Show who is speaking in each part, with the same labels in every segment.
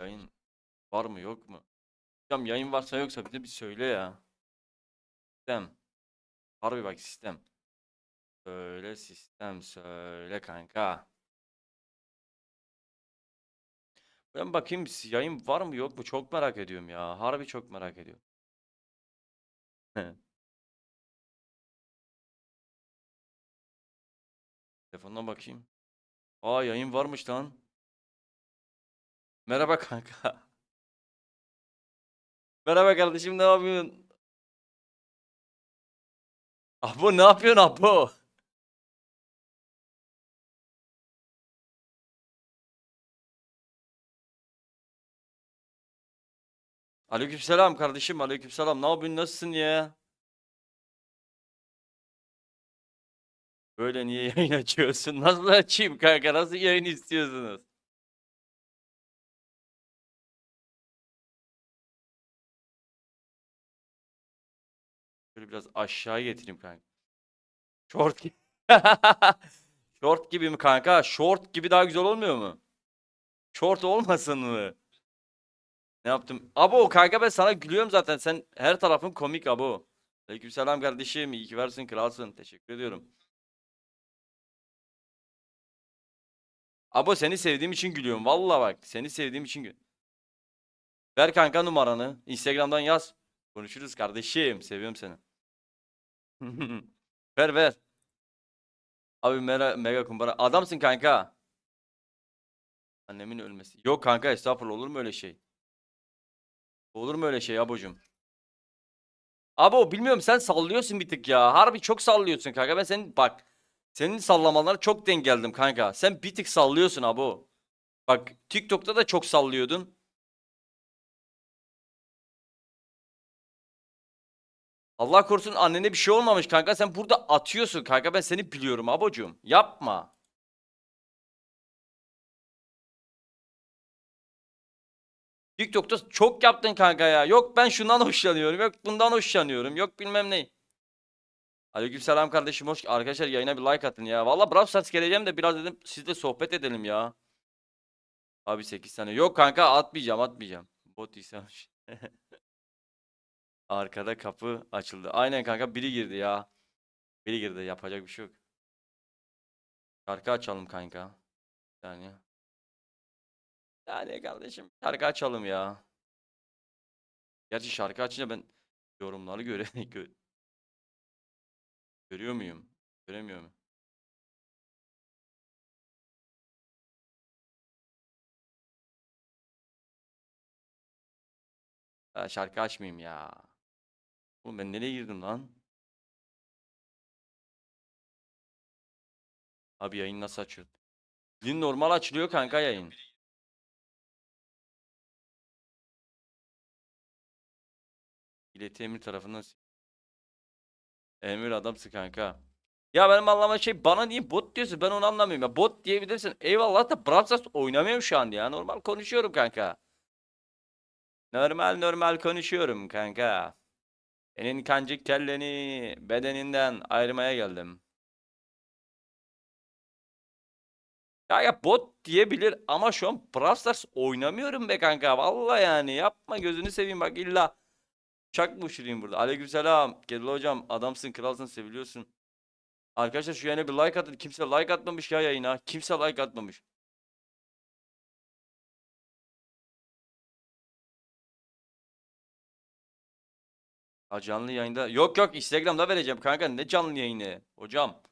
Speaker 1: Yayın var mı yok mu? Hocam yayın varsa yoksa bir de bir söyle ya. Sistem. Harbi bak sistem. Söyle sistem söyle kanka. Ben bakayım yayın var mı yok mu çok merak ediyorum ya. Harbi çok merak ediyorum. Telefonuna bakayım. Aa yayın varmış lan. Merhaba kanka. Merhaba kardeşim ne yapıyorsun? Abo ne yapıyorsun Abo? Aleykümselam kardeşim aleykümselam. Ne yapıyorsun nasılsın ya? Böyle niye yayın açıyorsun? Nasıl açayım kanka? Nasıl yayın istiyorsunuz? Şöyle biraz aşağı getireyim kanka. Short gibi. Short gibi mi kanka? Short gibi daha güzel olmuyor mu? Short olmasın mı? Ne yaptım? Abo kanka ben sana gülüyorum zaten. Sen her tarafın komik abo. Aleykümselam kardeşim. İyi ki varsın kralsın. Teşekkür ediyorum. Abo seni sevdiğim için gülüyorum. Valla bak. Seni sevdiğim için gül. Ver kanka numaranı. Instagram'dan yaz. Konuşuruz kardeşim. Seviyorum seni. Ver ver. Abi mega, mega kumbara. Adamsın kanka. Annemin ölmesi. Yok kanka estağfurullah olur mu öyle şey? Olur mu öyle şey abocum? Abo bilmiyorum sen sallıyorsun bir tık ya. Harbi çok sallıyorsun kanka. Ben senin bak. Senin sallamalarına çok denk geldim kanka. Sen bir tık sallıyorsun abo. Bak TikTok'ta da çok sallıyordun. Allah korusun annene bir şey olmamış kanka. Sen burada atıyorsun kanka. Ben seni biliyorum abocum. Yapma. TikTok'ta çok yaptın kanka ya. Yok ben şundan hoşlanıyorum. Yok bundan hoşlanıyorum. Yok bilmem ne. Aleykümselam kardeşim hoş arkadaşlar yayına bir like atın ya. Valla Brawl Stars geleceğim de biraz dedim sizle sohbet edelim ya. Abi 8 tane. Yok kanka atmayacağım atmayacağım. Bot istemmiş. Arkada kapı açıldı. Aynen kanka biri girdi ya. Biri girdi yapacak bir şey yok. Şarkı açalım kanka. Saniye. Yani kardeşim şarkı açalım ya. Gerçi şarkı açınca ben yorumları göre gö- görüyor muyum? Göremiyorum. Ha, şarkı açmayayım ya. Oğlum ben nereye girdim lan? Abi yayın nasıl açıyor? Din normal açılıyor kanka yayın. İleti Emir tarafından Emir adamsın kanka. Ya benim anlama şey bana niye bot diyorsun ben onu anlamıyorum ya. Bot diyebilirsin. Eyvallah da Brawl oynamıyorum şu an ya. Normal konuşuyorum kanka. Normal normal konuşuyorum kanka. Senin kancık telleni bedeninden ayırmaya geldim. Ya ya bot diyebilir ama şu an Brawl oynamıyorum be kanka. Vallahi yani yapma gözünü seveyim bak illa uçak mı uçurayım burada? Aleykümselam. Kedil hocam adamsın kralsın seviliyorsun. Arkadaşlar şu yayına bir like atın. Kimse like atmamış ya yayına. Kimse like atmamış. Ha canlı yayında. Yok yok Instagram'da vereceğim kanka. Ne canlı yayını? Hocam.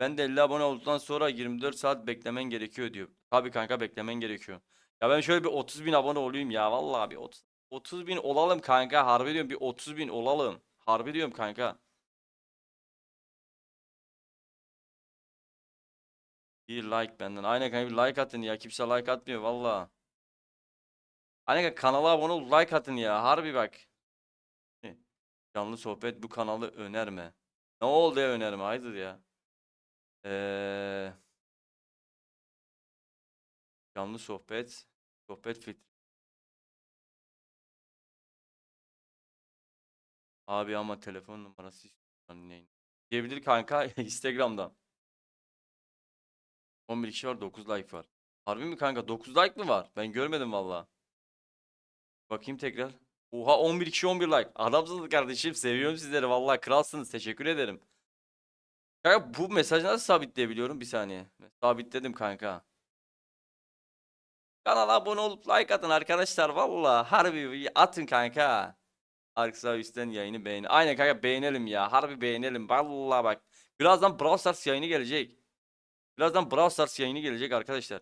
Speaker 1: Ben de 50 abone olduktan sonra 24 saat beklemen gerekiyor diyor. Tabii kanka beklemen gerekiyor. Ya ben şöyle bir 30 bin abone olayım ya. Vallahi bir 30, 30 bin olalım kanka. Harbi diyorum bir 30 bin olalım. Harbi diyorum kanka. Bir like benden. Aynen kanka bir like atın ya. Kimse like atmıyor valla. Aynen kanala abone ol like atın ya. Harbi bak. Canlı sohbet bu kanalı önerme. Ne oldu ya önerme? Haydır ya. Eee canlı sohbet. Sohbet filtre. Abi ama telefon numarası istiyorum yayın. Diyebilir kanka Instagram'dan. 11 kişi var 9 like var. Harbi mi kanka 9 like mı var? Ben görmedim valla. Bakayım tekrar. Oha 11 kişi 11 like. Adamsınız kardeşim. Seviyorum sizleri. Vallahi kralsınız. Teşekkür ederim. Kanka bu mesajı nasıl sabitleyebiliyorum? Bir saniye. Sabitledim kanka. Kanala abone olup like atın arkadaşlar. Vallahi harbi atın kanka. Arkası üstten yayını beğeni. Aynen kanka beğenelim ya. Harbi beğenelim. Vallahi bak. Birazdan Brawl Stars yayını gelecek. Birazdan Brawl Stars yayını gelecek arkadaşlar.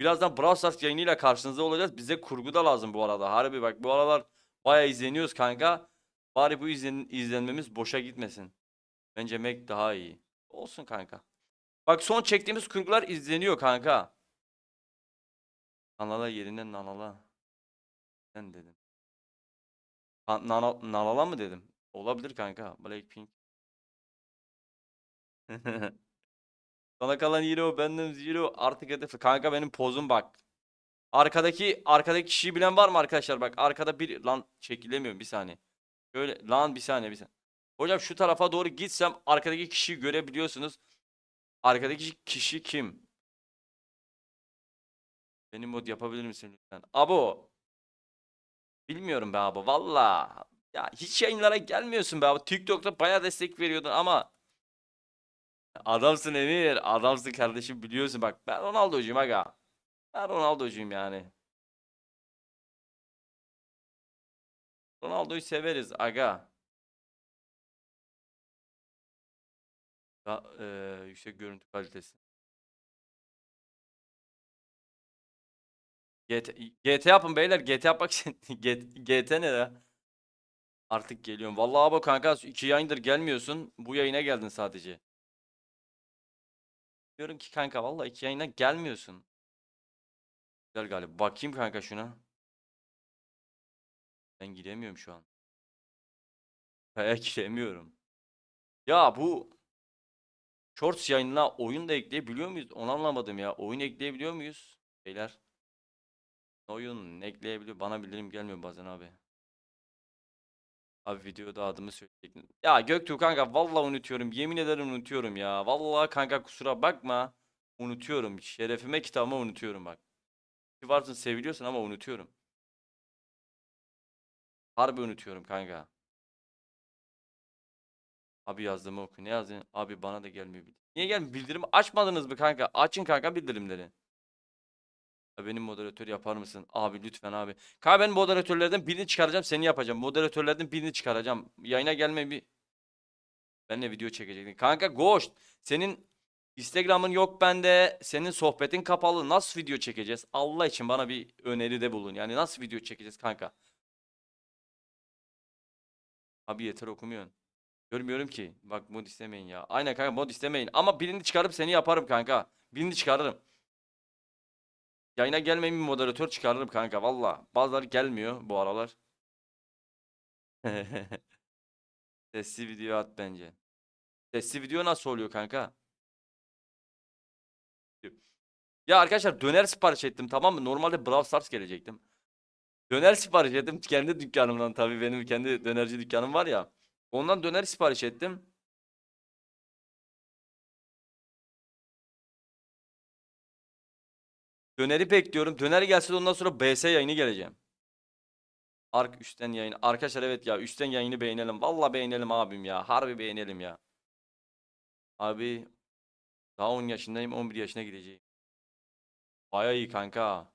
Speaker 1: Birazdan Brawl Stars yayınıyla karşınızda olacağız. Bize kurgu da lazım bu arada. Harbi bak bu aralar bayağı izleniyoruz kanka. Bari bu izlen izlenmemiz boşa gitmesin. Bence Mac daha iyi. Olsun kanka. Bak son çektiğimiz kurgular izleniyor kanka. Nanala yerine nanala. Ben dedim. Ha, nana, mı dedim? Olabilir kanka. Blackpink. Sana kalan hero benden zero artık hedef. Kanka benim pozum bak. Arkadaki arkadaki kişiyi bilen var mı arkadaşlar? Bak arkada bir lan çekilemiyorum bir saniye. Şöyle lan bir saniye bir saniye. Hocam şu tarafa doğru gitsem arkadaki kişiyi görebiliyorsunuz. Arkadaki kişi kim? Benim mod yapabilir misin lütfen? Abo. Bilmiyorum be abi valla. Ya hiç yayınlara gelmiyorsun be abi. TikTok'ta bayağı destek veriyordun ama Adamsın Emir. Adamsın kardeşim biliyorsun bak. Ben Ronaldo'cuyum aga. Ben Ronaldo'cuyum yani. Ronaldo'yu severiz aga. Da, eee, yüksek görüntü kalitesi. GT, GT yapın beyler. GT yapmak için. GT ne ya? Artık geliyorum. Vallahi abi kanka iki yayındır gelmiyorsun. Bu yayına geldin sadece. Diyorum ki kanka vallahi iki yayına gelmiyorsun. Güzel galiba. Bakayım kanka şuna. Ben giremiyorum şu an. Kaya giremiyorum. Ya bu Shorts yayınına oyun da ekleyebiliyor muyuz? Onu anlamadım ya. Oyun ekleyebiliyor muyuz? Beyler. Oyun ekleyebiliyor. Bana bildirim gelmiyor bazen abi. Abi videoda adımı söyleyecektim. Ya Göktuğ kanka vallahi unutuyorum. Yemin ederim unutuyorum ya. Vallahi kanka kusura bakma. Unutuyorum. Şerefime kitabıma unutuyorum bak. Ki varsın seviliyorsun ama unutuyorum. Harbi unutuyorum kanka. Abi yazdığımı oku. Ne yazdın? Abi bana da gelmiyor. bildirim. Niye gelmiyor? Bildirimi açmadınız mı kanka? Açın kanka bildirimleri. Benim moderatör yapar mısın? Abi lütfen abi. Kanka ben moderatörlerden birini çıkaracağım seni yapacağım. Moderatörlerden birini çıkaracağım. Yayına gelme bir. Benle video çekecektin. Kanka Ghost. Senin Instagram'ın yok bende. Senin sohbetin kapalı. Nasıl video çekeceğiz? Allah için bana bir öneride bulun. Yani nasıl video çekeceğiz kanka? Abi yeter okumuyorsun. Görmüyorum ki. Bak mod istemeyin ya. Aynen kanka mod istemeyin. Ama birini çıkarıp seni yaparım kanka. Birini çıkarırım. Yayına gelmeyen bir moderatör çıkarırım kanka valla. Bazıları gelmiyor bu aralar. Sesli video at bence. Sesli video nasıl oluyor kanka? Ya arkadaşlar döner sipariş ettim tamam mı? Normalde Brawl Stars gelecektim. Döner sipariş ettim kendi dükkanımdan tabii benim kendi dönerci dükkanım var ya. Ondan döner sipariş ettim. Döneri bekliyorum. Döner gelse de ondan sonra BS yayını geleceğim. Ark üstten yayın. Arkadaşlar evet ya üstten yayını beğenelim. Vallahi beğenelim abim ya. Harbi beğenelim ya. Abi daha 10 yaşındayım 11 yaşına gideceğim. Baya iyi kanka.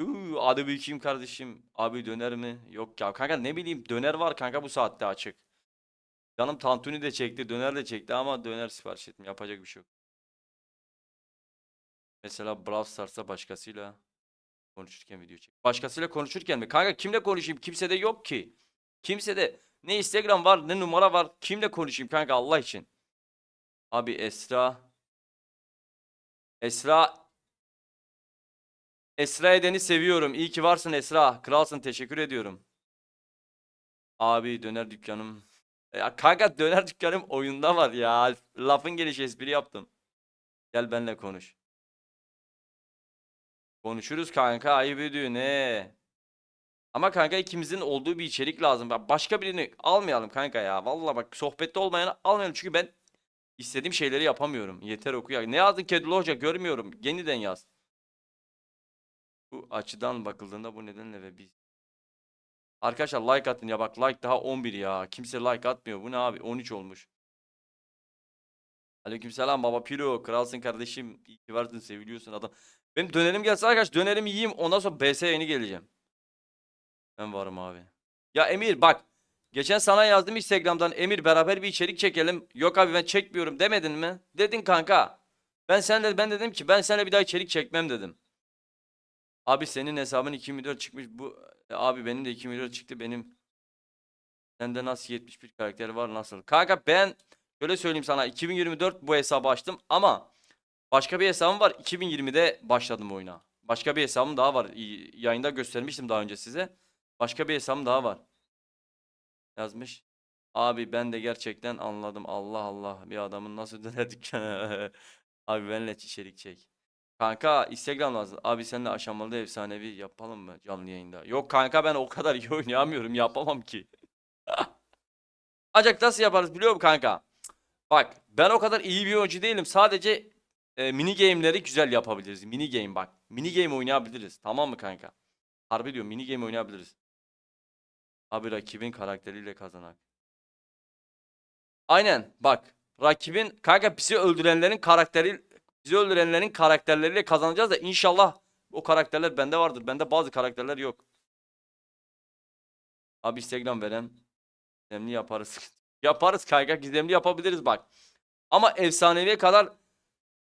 Speaker 1: Uuu, bir kim kardeşim? Abi döner mi? Yok ya kanka ne bileyim döner var kanka bu saatte açık. Canım tantuni de çekti, döner de çekti ama döner sipariş ettim. Yapacak bir şey yok. Mesela Brawl Stars'ta başkasıyla konuşurken video çek. Başkasıyla konuşurken mi? Kanka kimle konuşayım? Kimse de yok ki. Kimse de ne Instagram var ne numara var. Kimle konuşayım kanka Allah için? Abi Esra. Esra. Esra Eden'i seviyorum. İyi ki varsın Esra. Kralsın teşekkür ediyorum. Abi döner dükkanım. Ya kanka döner dükkanım oyunda var ya. Lafın gelişi espri yaptım. Gel benimle konuş. Konuşuruz kanka ayıp ediyor ne? Ama kanka ikimizin olduğu bir içerik lazım. Bak Başka birini almayalım kanka ya. Vallahi bak sohbette olmayanı almayalım. Çünkü ben istediğim şeyleri yapamıyorum. Yeter oku ya. Ne yazdın Kedulu Hoca görmüyorum. Yeniden yaz. Birçok açıdan bakıldığında bu nedenle ve biz Arkadaşlar like atın ya bak like daha 11 ya. Kimse like atmıyor. Bu ne abi? 13 olmuş. Aleykümselam baba Piro. Kralsın kardeşim. İyi ki varsın seviliyorsun adam. Benim dönerim gelse arkadaş dönerimi yiyeyim ondan sonra BS yeni geleceğim. Ben varım abi. Ya Emir bak. Geçen sana yazdım Instagram'dan Emir beraber bir içerik çekelim. Yok abi ben çekmiyorum demedin mi? Dedin kanka. Ben sen de ben dedim ki ben seninle bir daha içerik çekmem dedim. Abi senin hesabın 2 milyon çıkmış. Bu e, abi benim de 2 milyon çıktı benim. Sende nasıl 71 karakter var nasıl? Kanka ben şöyle söyleyeyim sana 2024 bu hesabı açtım ama başka bir hesabım var. 2020'de başladım oyuna. Başka bir hesabım daha var. Yayında göstermiştim daha önce size. Başka bir hesabım daha var. Yazmış. Abi ben de gerçekten anladım. Allah Allah bir adamın nasıl döner dükkanı. Abi benimle içerik çek. Kanka Instagram lazım. Abi seninle aşamalı efsanevi yapalım mı canlı yayında? Yok kanka ben o kadar iyi oynayamıyorum. Yapamam ki. Ancak nasıl yaparız biliyor musun kanka? Bak ben o kadar iyi bir oyuncu değilim. Sadece e, mini game'leri güzel yapabiliriz. Mini game bak. Mini game oynayabiliriz. Tamam mı kanka? Harbi diyorum mini game oynayabiliriz. Abi rakibin karakteriyle kazanak. Aynen bak. Rakibin kanka bizi öldürenlerin karakteri bizi öldürenlerin karakterleriyle kazanacağız da inşallah o karakterler bende vardır. Bende bazı karakterler yok. Abi Instagram veren gizemli yaparız. yaparız kanka gizemli yapabiliriz bak. Ama efsaneviye kadar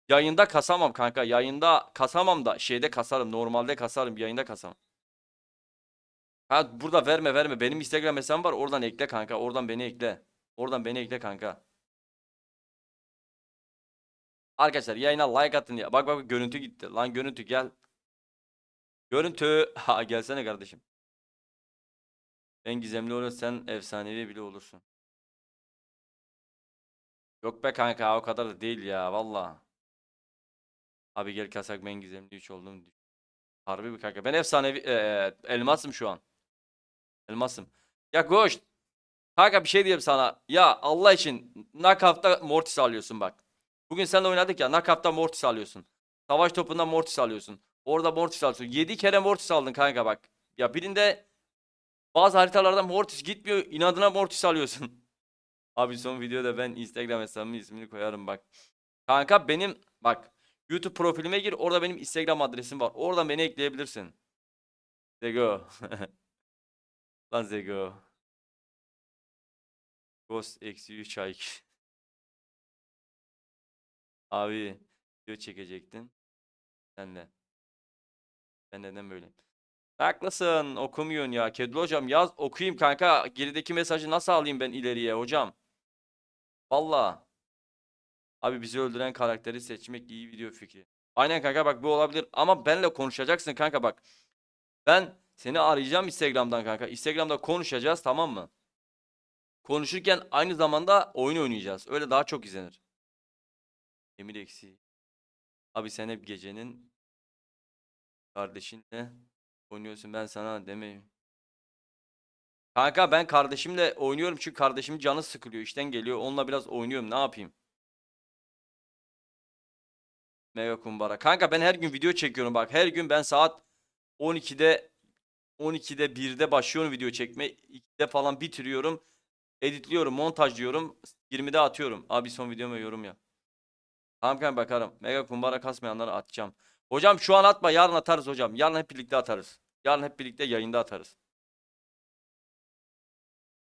Speaker 1: yayında kasamam kanka. Yayında kasamam da şeyde kasarım. Normalde kasarım. Yayında kasamam. Ha burada verme verme. Benim Instagram hesabım var. Oradan ekle kanka. Oradan beni ekle. Oradan beni ekle kanka. Arkadaşlar yayına like atın ya. Bak bak görüntü gitti. Lan görüntü gel. Görüntü. Ha gelsene kardeşim. Ben gizemli olur sen efsanevi bile olursun. Yok be kanka o kadar da değil ya valla. Abi gel kasak ben gizemli 3 oldum. Harbi bir kanka. Ben efsanevi eee, elmasım şu an. Elmasım. Ya koş. Kanka bir şey diyeyim sana. Ya Allah için knockout'ta Mortis alıyorsun bak. Bugün seninle oynadık ya knockout'ta Mortis alıyorsun. Savaş topunda Mortis alıyorsun. Orada Mortis alıyorsun. 7 kere Mortis aldın kanka bak. Ya birinde bazı haritalarda Mortis gitmiyor. inadına Mortis alıyorsun. Abi son videoda ben Instagram hesabımın ismini koyarım bak. Kanka benim bak YouTube profilime gir. Orada benim Instagram adresim var. Oradan beni ekleyebilirsin. Zego. Lan Zego. Ghost eksi 3 ay. Abi video çekecektin. Sen de. Ben neden böyle? Haklısın okumuyorsun ya. Kedli hocam yaz okuyayım kanka. Gerideki mesajı nasıl alayım ben ileriye hocam? Valla. Abi bizi öldüren karakteri seçmek iyi video fikri. Aynen kanka bak bu olabilir ama benle konuşacaksın kanka bak. Ben seni arayacağım Instagram'dan kanka. Instagram'da konuşacağız tamam mı? Konuşurken aynı zamanda oyun oynayacağız. Öyle daha çok izlenir. Emir eksi. Abi sen hep gecenin kardeşinle oynuyorsun. Ben sana demeyeyim. Kanka ben kardeşimle oynuyorum çünkü kardeşimin canı sıkılıyor. işten geliyor. Onunla biraz oynuyorum. Ne yapayım? Mega kumbara. Kanka ben her gün video çekiyorum bak. Her gün ben saat 12'de 12'de 1'de başlıyorum video çekme. 2'de falan bitiriyorum. Editliyorum, montajlıyorum. 20'de atıyorum. Abi son videoma yorum yap. Tamam kanka bakarım. Mega kumbara kasmayanları atacağım. Hocam şu an atma. Yarın atarız hocam. Yarın hep birlikte atarız. Yarın hep birlikte yayında atarız.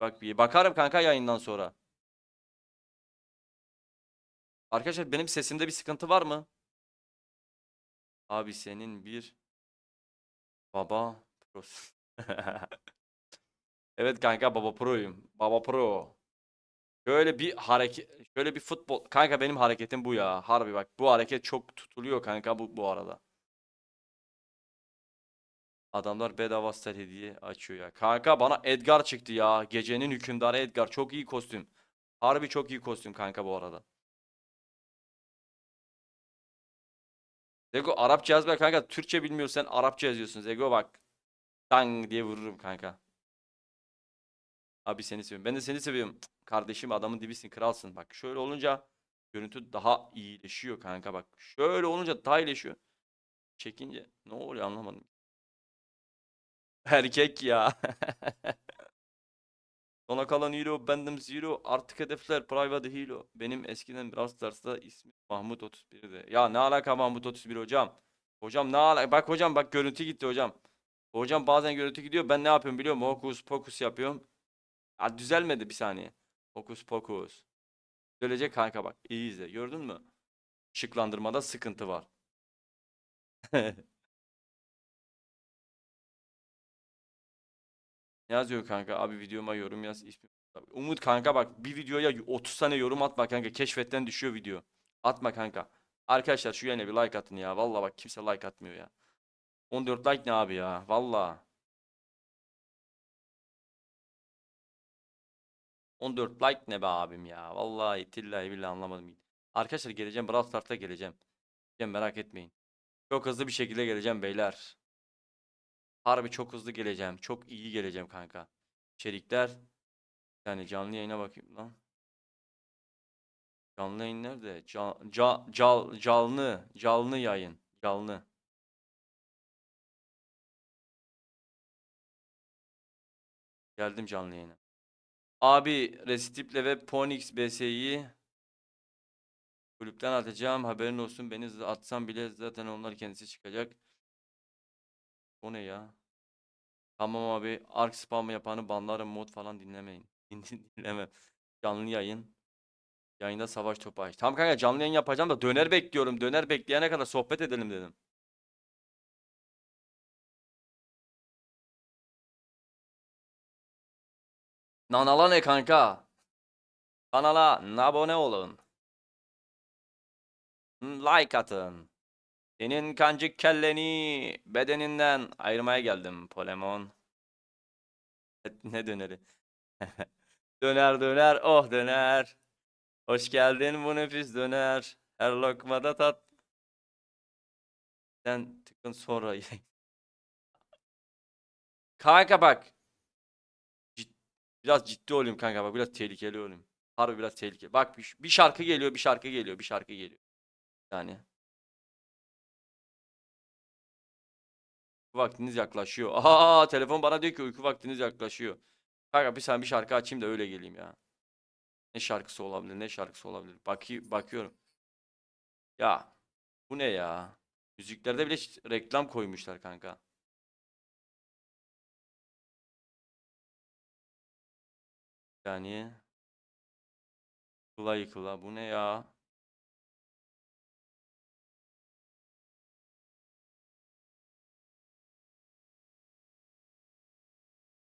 Speaker 1: Bak bir bakarım kanka yayından sonra. Arkadaşlar benim sesimde bir sıkıntı var mı? Abi senin bir baba prosun. Evet kanka baba proyum. Baba pro. Şöyle bir hareket şöyle bir futbol kanka benim hareketim bu ya. Harbi bak bu hareket çok tutuluyor kanka bu bu arada. Adamlar bedava star hediye açıyor ya. Kanka bana Edgar çıktı ya. Gecenin hükümdarı Edgar. Çok iyi kostüm. Harbi çok iyi kostüm kanka bu arada. Zego Arapça yaz be kanka. Türkçe bilmiyorsan Arapça yazıyorsun. Zego bak. Dang diye vururum kanka. Abi seni seviyorum. Ben de seni seviyorum. Kardeşim adamın dibisin kralsın. Bak şöyle olunca görüntü daha iyileşiyor kanka bak. Şöyle olunca daha iyileşiyor. Çekince ne oluyor anlamadım. Erkek ya. Sona kalan hero bendim zero. Artık hedefler private hero. Benim eskiden Brawl Stars'ta ismim Mahmut 31'di. Ya ne alaka Mahmut 31 hocam? Hocam ne alaka? Bak hocam bak görüntü gitti hocam. Hocam bazen görüntü gidiyor. Ben ne yapıyorum biliyor musun? Hokus pokus yapıyorum. Ya düzelmedi bir saniye. Hokus pokus. Düzelecek kanka bak. İyi izle. Gördün mü? Işıklandırmada sıkıntı var. yazıyor kanka? Abi videoma yorum yaz. ismi. Umut kanka bak bir videoya 30 tane yorum atma kanka. Keşfetten düşüyor video. Atma kanka. Arkadaşlar şu yayına bir like atın ya. Vallahi bak kimse like atmıyor ya. 14 like ne abi ya? Vallahi. 14 like ne be abim ya? Vallahi tillahi billahi anlamadım. Arkadaşlar geleceğim. Brawl geleceğim. Geleceğim, merak etmeyin. Çok hızlı bir şekilde geleceğim beyler. Harbi çok hızlı geleceğim. Çok iyi geleceğim kanka. İçerikler. Yani canlı yayına bakayım lan. Canlı yayın nerede? Ca, ca, cal, canlı. Canlı yayın. Canlı. Geldim canlı yayına. Abi Restiple ve Ponix BS'yi kulüpten atacağım. Haberin olsun. Beni atsam bile zaten onlar kendisi çıkacak. O ne ya? Tamam abi. Ark spam yapanı banlarım mod falan dinlemeyin. Din- Dinlemem. Canlı yayın. Yayında savaş topu aç. Tamam kanka canlı yayın yapacağım da döner bekliyorum. Döner bekleyene kadar sohbet edelim dedim. Nanala ne kanka? Kanala abone olun. Like atın. Senin kancık kelleni bedeninden ayırmaya geldim Polemon. Ne döneri? Döner döner oh döner. Hoş geldin bu nefis döner. Her lokmada tat. Sen tıkın sonra. Kanka bak. Cid- biraz ciddi olayım kanka bak biraz tehlikeli olayım. Harbi biraz tehlikeli. Bak bir, bir şarkı geliyor bir şarkı geliyor bir şarkı geliyor. Yani. Vaktiniz yaklaşıyor. Aha telefon bana diyor ki uyku vaktiniz yaklaşıyor. Kanka bir sen bir şarkı açayım da öyle geleyim ya. Ne şarkısı olabilir? Ne şarkısı olabilir? Bakı bakıyorum. Ya bu ne ya? Müziklerde bile reklam koymuşlar kanka. Yani yıkıla yıkıla bu ne ya?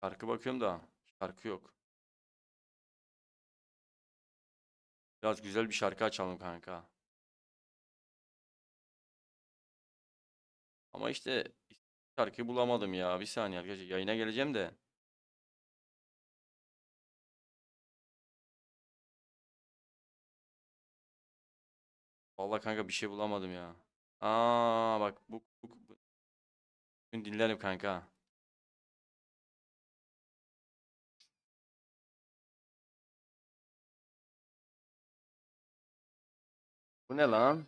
Speaker 1: Şarkı bakıyorum da şarkı yok. Biraz güzel bir şarkı açalım kanka. Ama işte şarkıyı bulamadım ya. Bir saniye arkadaşlar yayına geleceğim de. Vallahi kanka bir şey bulamadım ya. Aa bak bu, bu, bu. Dinlerim kanka. Bu ne lan?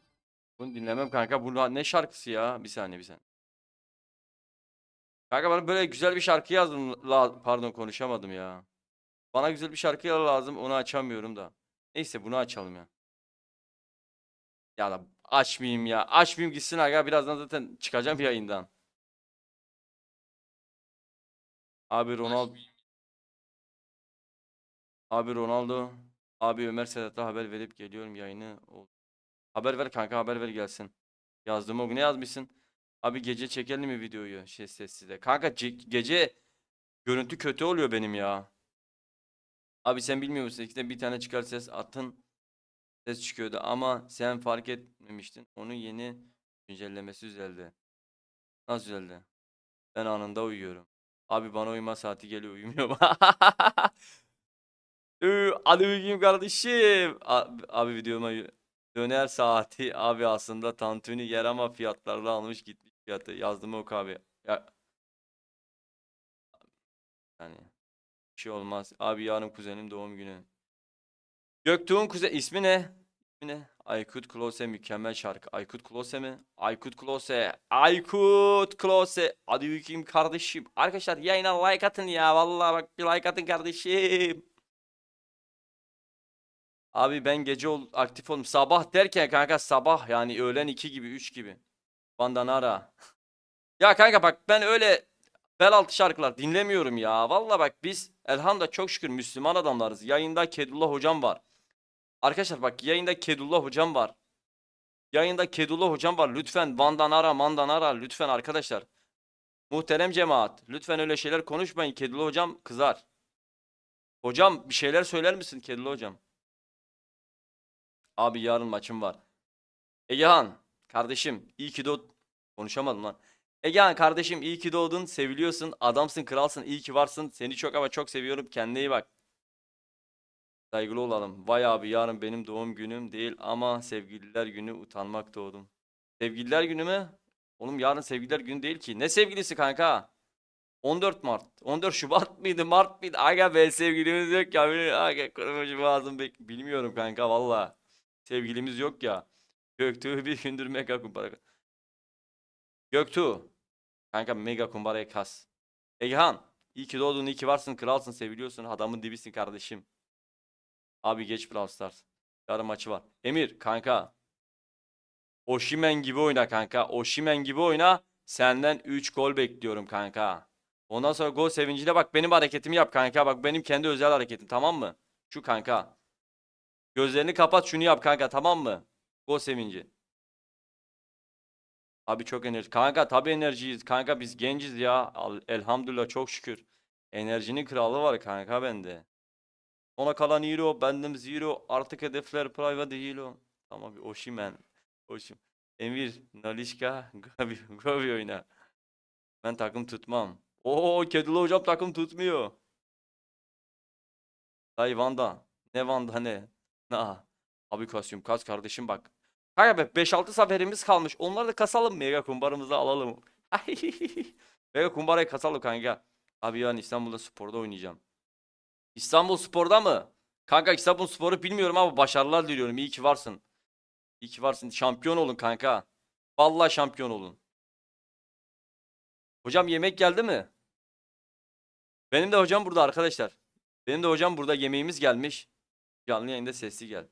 Speaker 1: Bunu dinlemem kanka. Bu ne şarkısı ya? Bir saniye bir saniye. Kanka bana böyle güzel bir şarkı yazdım. La, pardon konuşamadım ya. Bana güzel bir şarkı lazım. Onu açamıyorum da. Neyse bunu açalım ya. Ya da açmayayım ya. Açmayayım gitsin aga. Birazdan zaten çıkacağım yayından. Abi Ronaldo. Abi Ronaldo. Abi Ömer Sedat'a haber verip geliyorum yayını. Haber ver kanka haber ver gelsin. Yazdım o gün ne yazmışsın? Abi gece çekelim mi videoyu şey sessizde. Kanka ce- gece görüntü kötü oluyor benim ya. Abi sen bilmiyor musun? İkide bir tane çıkar ses atın ses çıkıyordu ama sen fark etmemiştin. Onun yeni güncellemesi düzeldi. Nasıl düzeldi? Ben anında uyuyorum. Abi bana uyuma saati geliyor uyumuyorum. Hadi uyuyayım kardeşim. A- Abi videoma döner saati abi aslında tantuni yer ama fiyatlarla almış gitmiş fiyatı. Yazdım o abi. Ya yani bir şey olmaz. Abi yarın kuzenim doğum günü. Göktuğ'un kuzen ismi ne? ne? Aykut Klose mükemmel şarkı. Aykut Klose mi? Aykut Klose. Aykut Klose. Hadi bakayım kardeşim. Arkadaşlar yayına like atın ya. Vallahi bak bir like atın kardeşim. Abi ben gece ol aktif oldum. Sabah derken kanka sabah yani öğlen 2 gibi 3 gibi. Bandanara. Ya kanka bak ben öyle bel altı şarkılar dinlemiyorum ya. Vallahi bak biz elhamdülillah çok şükür Müslüman adamlarız. Yayında Kedullah hocam var. Arkadaşlar bak yayında Kedullah hocam var. Yayında Kedullah hocam var. Lütfen Vandanara Mandanara lütfen arkadaşlar. Muhterem cemaat. Lütfen öyle şeyler konuşmayın. Kedullah hocam kızar. Hocam bir şeyler söyler misin Kedullah hocam? Abi yarın maçım var. Egehan kardeşim iyi ki doğdun. Konuşamadım lan. Egehan kardeşim iyi ki doğdun. Seviliyorsun. Adamsın kralsın. iyi ki varsın. Seni çok ama çok seviyorum. Kendine iyi bak. Saygılı olalım. Vay abi yarın benim doğum günüm değil ama sevgililer günü utanmak doğdum. Sevgililer günü mü? Oğlum yarın sevgililer günü değil ki. Ne sevgilisi kanka? 14 Mart. 14 Şubat mıydı? Mart mıydı? Aga be sevgilimiz yok ya. Aga kırmızı boğazım. Bilmiyorum kanka valla. Sevgilimiz yok ya. Göktuğ bir gündür mega kumbara. Göktuğ. Kanka mega kumbaraya kas. Egehan. iyi ki doğdun, iyi ki varsın, kralsın, seviliyorsun, adamın dibisin kardeşim. Abi geç Brawl Stars. Yarın maçı var. Emir kanka. Oşimen gibi oyna kanka. Oşimen gibi oyna. Senden 3 gol bekliyorum kanka. Ondan sonra gol sevinciyle bak benim hareketimi yap kanka. Bak benim kendi özel hareketim tamam mı? Şu kanka. Gözlerini kapat şunu yap kanka tamam mı? Gol sevinci. Abi çok enerji. Kanka tabii enerjiyiz. Kanka biz genciz ya. Elhamdülillah çok şükür. Enerjinin kralı var kanka bende. Ona kalan hero, bendim zero. Artık hedefler private hero. Tamam Oşimen. Oşim. Emir, Nalişka, Gabi, Gabi oyna. Ben takım tutmam. Oo, Kedula hocam takım tutmuyor. Dayı Vanda. Ne Vanda ne? Na. Abi kasıyorum. Kas kardeşim bak. Kanka be 5-6 zaferimiz kalmış. Onları da kasalım. Mega kumbarımızı alalım. Mega kumbarayı kasalım kanka. Abi yarın İstanbul'da sporda oynayacağım. İstanbul Spor'da mı? Kanka İstanbul Spor'u bilmiyorum ama başarılar diliyorum. İyi ki varsın. İyi ki varsın. Şampiyon olun kanka. Vallahi şampiyon olun. Hocam yemek geldi mi? Benim de hocam burada arkadaşlar. Benim de hocam burada yemeğimiz gelmiş. Canlı yayında sesli gel.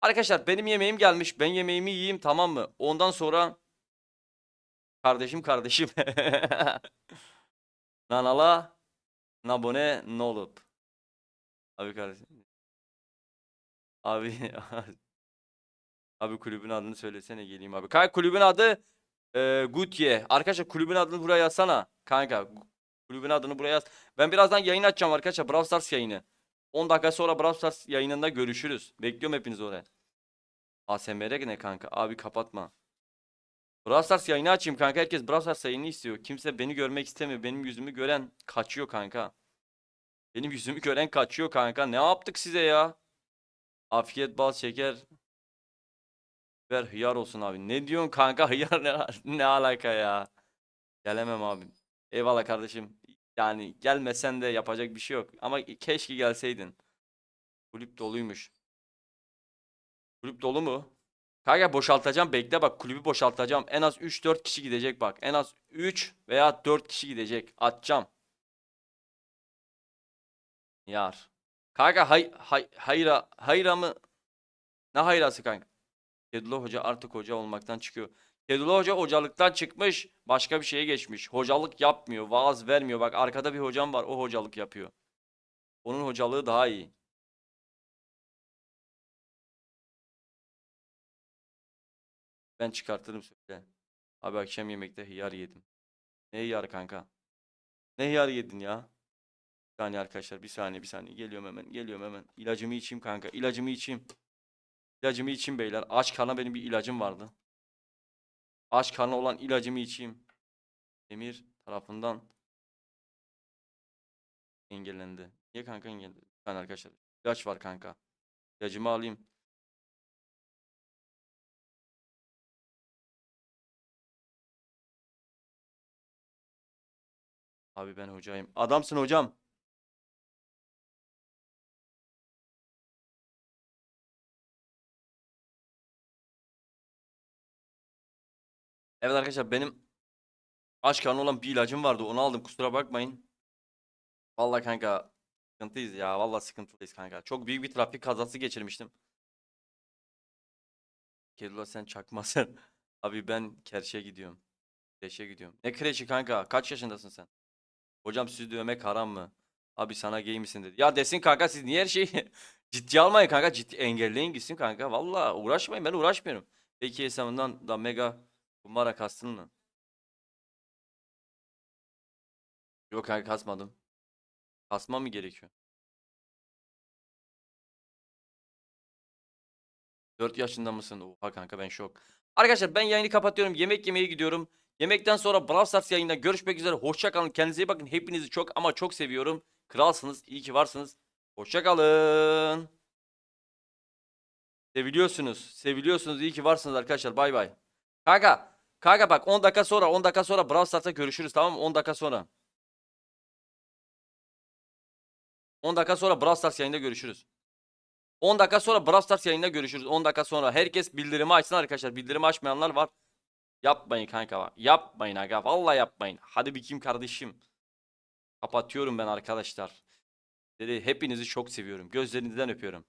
Speaker 1: Arkadaşlar benim yemeğim gelmiş. Ben yemeğimi yiyeyim tamam mı? Ondan sonra kardeşim kardeşim. Nanala Nabone nolup. Abi kardeşim. Abi Abi kulübün adını söylesene geleyim abi. Kanka kulübün adı e, Gutye. Arkadaşlar kulübün adını buraya yazsana. Kanka kulübün adını buraya yaz. Ben birazdan yayın açacağım arkadaşlar. Brawl Stars yayını. 10 dakika sonra Brawl yayınında görüşürüz. Bekliyorum hepinizi oraya. ASMR ne kanka? Abi kapatma. Brawl yayını açayım kanka. Herkes Brawl yayını istiyor. Kimse beni görmek istemiyor. Benim yüzümü gören kaçıyor kanka. Benim yüzümü gören kaçıyor kanka. Ne yaptık size ya? Afiyet bal şeker. Ver hıyar olsun abi. Ne diyorsun kanka? Hıyar ne, ne alaka ya? Gelemem abi. Eyvallah kardeşim. Yani gelmesen de yapacak bir şey yok. Ama keşke gelseydin. Kulüp doluymuş. Kulüp dolu mu? Kanka boşaltacağım. Bekle bak kulübü boşaltacağım. En az 3-4 kişi gidecek bak. En az 3 veya 4 kişi gidecek. Atacağım. Yar. Kanka hay, hay, hayra, hayra mı? Ne hayrası kanka? Kedullah Hoca artık hoca olmaktan çıkıyor. Kedullah Hoca hocalıktan çıkmış. Başka bir şeye geçmiş. Hocalık yapmıyor. Vaaz vermiyor. Bak arkada bir hocam var. O hocalık yapıyor. Onun hocalığı daha iyi. Ben çıkartırım söyle. Abi akşam yemekte hıyar yedim. Ne hıyar kanka? Ne hıyar yedin ya? Bir saniye arkadaşlar bir saniye bir saniye geliyorum hemen geliyorum hemen İlacımı içeyim kanka ilacımı içeyim İlacımı içeyim beyler aç karna benim bir ilacım vardı Aç karna olan ilacımı içeyim. Emir tarafından engellendi. Niye kanka engellendi? Ben arkadaşlar. İlaç var kanka. İlacımı alayım. Abi ben hocayım. Adamsın hocam Evet arkadaşlar benim aç olan bir ilacım vardı. Onu aldım kusura bakmayın. Vallahi kanka sıkıntıyız ya. Vallahi sıkıntılıyız kanka. Çok büyük bir trafik kazası geçirmiştim. Kedula sen çakmasın. Abi ben Kerş'e gidiyorum. Kreşe gidiyorum. Ne kreşi kanka? Kaç yaşındasın sen? Hocam sizi dövmek haram mı? Abi sana gay misin dedi. Ya desin kanka siz niye her şeyi ciddiye almayın kanka. Ciddi engelleyin gitsin kanka. Vallahi uğraşmayın ben uğraşmıyorum. Peki hesabından da mega kumara kastın mı? Yok kanka kasmadım. Kasma mı gerekiyor? 4 yaşında mısın? Oha kanka ben şok. Arkadaşlar ben yayını kapatıyorum. Yemek yemeye gidiyorum. Yemekten sonra Brawl Stars yayında görüşmek üzere. Hoşça kalın. Kendinize iyi bakın. Hepinizi çok ama çok seviyorum. Kralsınız. İyi ki varsınız. Hoşça kalın. Seviliyorsunuz. Seviliyorsunuz. İyi ki varsınız arkadaşlar. Bay bay. Kanka. Kanka bak 10 dakika sonra 10 dakika sonra Brawl Stars'ta görüşürüz tamam mı? 10 dakika sonra. 10 dakika sonra Brawl Stars yayında görüşürüz. 10 dakika sonra Brawl Stars yayında görüşürüz. 10 dakika sonra. Herkes bildirimi açsın arkadaşlar. Bildirimi açmayanlar var. Yapmayın kanka. Yapmayın aga. Vallahi yapmayın. Hadi bir kim kardeşim. Kapatıyorum ben arkadaşlar. Dedi hepinizi çok seviyorum. Gözlerinizden öpüyorum.